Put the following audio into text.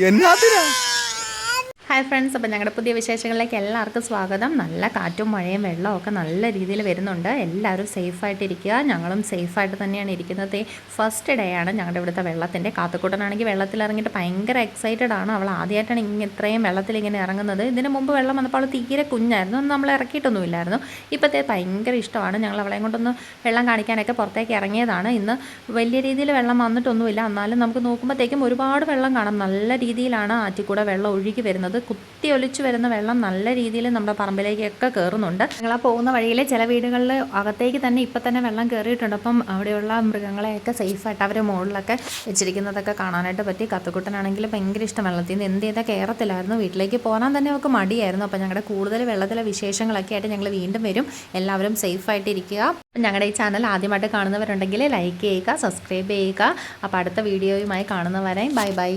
എന്നാത്തിനാ hi friends അപ്പോൾ ഞങ്ങളുടെ പുതിയ വിശേഷങ്ങളിലേക്ക് എല്ലാവർക്കും സ്വാഗതം. നല്ല കാറ്റും മഴയും വെള്ളവും ഒക്കെ നല്ല രീതിയിൽ വരുന്നുണ്ട്. എല്ലാവരും സേഫായിട്ട് ഇരിക്കുക. ഞങ്ങളും സേഫായിട്ട് തന്നെയാണ് ഇരിക്കുന്നത്. ഫസ്റ്റ് ഡേ ആണ് ഞങ്ങളുടെ ഇവിടുത്തെ വെള്ളത്തിന്റെ കാത്തുക്കൂട്ടനാണെങ്കിൽ വെള്ളത്തിൽ ഇറങ്ങിയിട്ട് ഭയങ്കര എക്സൈറ്റഡ് ആണ്. അവൾ ആദ്യമായിട്ടാണ് ഇങ്ങനെ ഇത്രയും വെള്ളത്തിൽ ഇങ്ങനെ ഇറങ്ങുന്നത്. ഇതിന് മുമ്പ് വെള്ളം വന്നപ്പോൾ അവൾ തീരെ കുഞ്ഞായിരുന്നു. നമ്മൾ ഇറക്കിയിട്ടൊന്നുമില്ലായിരുന്നു. ഇപ്പോഴത്തെ ഭയങ്കര ഇഷ്ടമാണ്. ഞങ്ങൾ അവളെ കൊണ്ടൊന്ന് വെള്ളം കാണിക്കാനൊക്കെ പുറത്തേക്ക് ഇറങ്ങിയതാണ്. ഇന്ന് വലിയ രീതിയിൽ വെള്ളം വന്നിട്ടൊന്നുമില്ല. എന്നാലും നമുക്ക് നോക്കുമ്പോഴത്തേക്കും ഒരുപാട് വെള്ളം കാണാം. നല്ല രീതിയിലാണ് ആറ്റിക്കൂടെ വെള്ളം ഒഴുകി വരുന്നത്. കുത്തി ഒലിച്ചു വരുന്ന വെള്ളം നല്ല രീതിയിൽ നമ്മുടെ പറമ്പിലേക്കൊക്കെ കയറുന്നുണ്ട് ഞങ്ങൾ ആ പോകുന്ന വഴിയിൽ ചില വീടുകളിൽ അകത്തേക്ക് തന്നെ ഇപ്പം തന്നെ വെള്ളം കയറിയിട്ടുണ്ട് അപ്പം അവിടെയുള്ള മൃഗങ്ങളെയൊക്കെ സേഫായിട്ട് അവർ മുകളിലൊക്കെ വെച്ചിരിക്കുന്നതൊക്കെ കാണാനായിട്ട് പറ്റി. കത്തുക്കുട്ടനാണെങ്കിൽ ഭയങ്കര ഇഷ്ടം വെള്ളത്തിൽ നിന്ന് എന്ത് ചെയ്താൽ കയറത്തില്ലായിരുന്നു വീട്ടിലേക്ക് പോകാൻ തന്നെ അവർക്ക് മടിയായിരുന്നു. അപ്പം ഞങ്ങളുടെ കൂടുതൽ വെള്ളത്തിലെ വിശേഷങ്ങളൊക്കെ ആയിട്ട് ഞങ്ങൾ വീണ്ടും വരും. എല്ലാവരും സേഫായിട്ട് ഇരിക്കുക. ഞങ്ങളുടെ ഈ ചാനൽ ആദ്യമായിട്ട് കാണുന്നവരുണ്ടെങ്കിൽ ലൈക്ക് ചെയ്യുക സബ്സ്ക്രൈബ് ചെയ്യുക. അപ്പോൾ അടുത്ത വീഡിയോയുമായി കാണുന്നവരെ ബൈ ബൈ